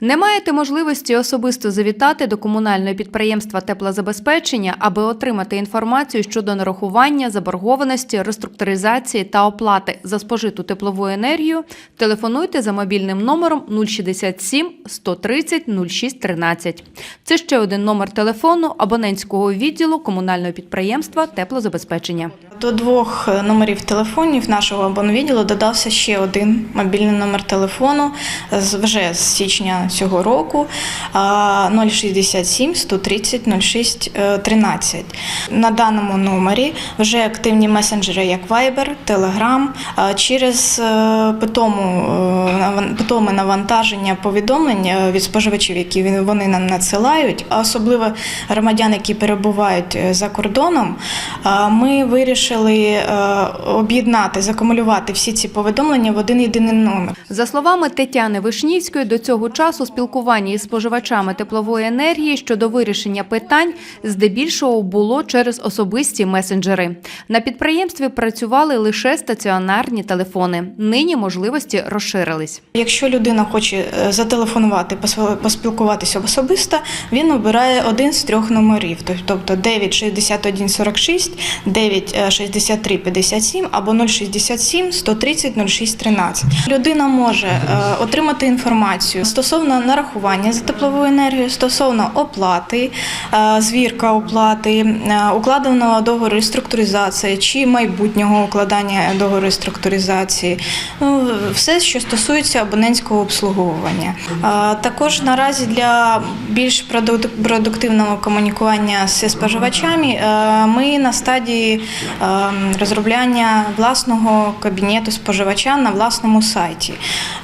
Не маєте можливості особисто завітати до комунального підприємства теплозабезпечення, аби отримати інформацію щодо нарахування, заборгованості, реструктуризації та оплати за спожиту теплову енергію. Телефонуйте за мобільним номером 067 130 06 13. Це ще один номер телефону абонентського відділу комунального підприємства теплозабезпечення. До двох е, номерів телефонів нашого абонвідділу додався ще один мобільний номер телефону вже з січня цього року 067 130 06 е, 13. На даному номері вже активні месенджери як Viber, Telegram. Через е, е, питоме навантаження повідомлень від споживачів, які вони нам надсилають, а особливо громадян, які перебувають за кордоном, ми вирішили е, об'єднати, закумулювати всі ці повідомлення в один єдиний номер. За словами Тетяни Вишнівської, до цього часу спілкування із споживачами теплової енергії щодо вирішення питань здебільшого було через особисті месенджери. На підприємстві працювали лише стаціонарні телефони. Нині можливості розширились. Якщо людина хоче е, зателефонувати, поспілкуватися особисто, він обирає один з трьох номерів, тобто 9 61 46, 9 е, 63 57 або 067 130 06 13. Людина може е, отримати інформацію стосовно нарахування за теплову енергію, стосовно оплати, е, звірка оплати, е, укладеного договору реструктуризації чи майбутнього укладання договору реструктуризації. Ну, все, що стосується абонентського обслуговування. Також наразі для більш продуктивного комунікування з споживачами ми на стадії розробляння власного кабінету споживача на власному сайті.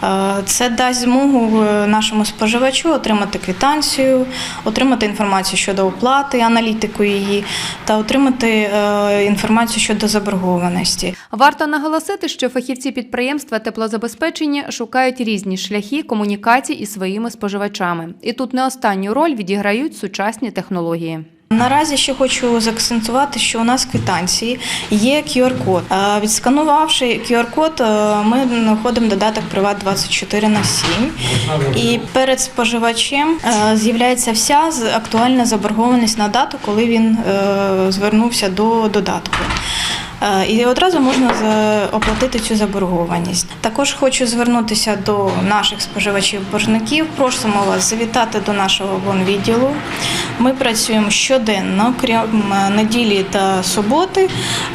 Е, Це дасть змогу е, нашому споживачу отримати квитанцію, отримати інформацію щодо оплати, аналітику її та отримати е, інформацію щодо заборгованості. Варто наголосити, що фахівці підприємства теплозабезпечення шукають різні шляхи комунікації із своїми споживачами. І тут не останню роль відіграють сучасні технології. Наразі ще хочу заакцентувати, що у нас в квитанції є QR-код. Е, Відсканувавши QR-код, е, ми знаходимо додаток Приват 24 на 7. І перед споживачем е, з'являється вся актуальна заборгованість на дату, коли він звернувся до додатку. Е, І одразу можна оплатити цю заборгованість. Також хочу звернутися до наших споживачів-боржників. Просимо вас завітати до нашого відділу. Ми працюємо щоденно, крім е, неділі та суботи,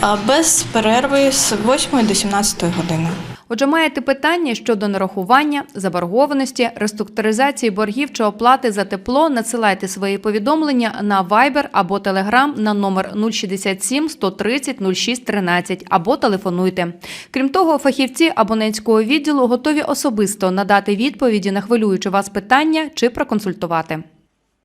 е, без перерви з 8 до 17 години. Отже, маєте питання щодо нарахування, заборгованості, реструктуризації боргів чи оплати за тепло, надсилайте свої повідомлення на Viber або Telegram на номер 067 130 06 13 або телефонуйте. Крім того, фахівці абонентського відділу готові особисто надати відповіді на хвилюючі вас питання чи проконсультувати.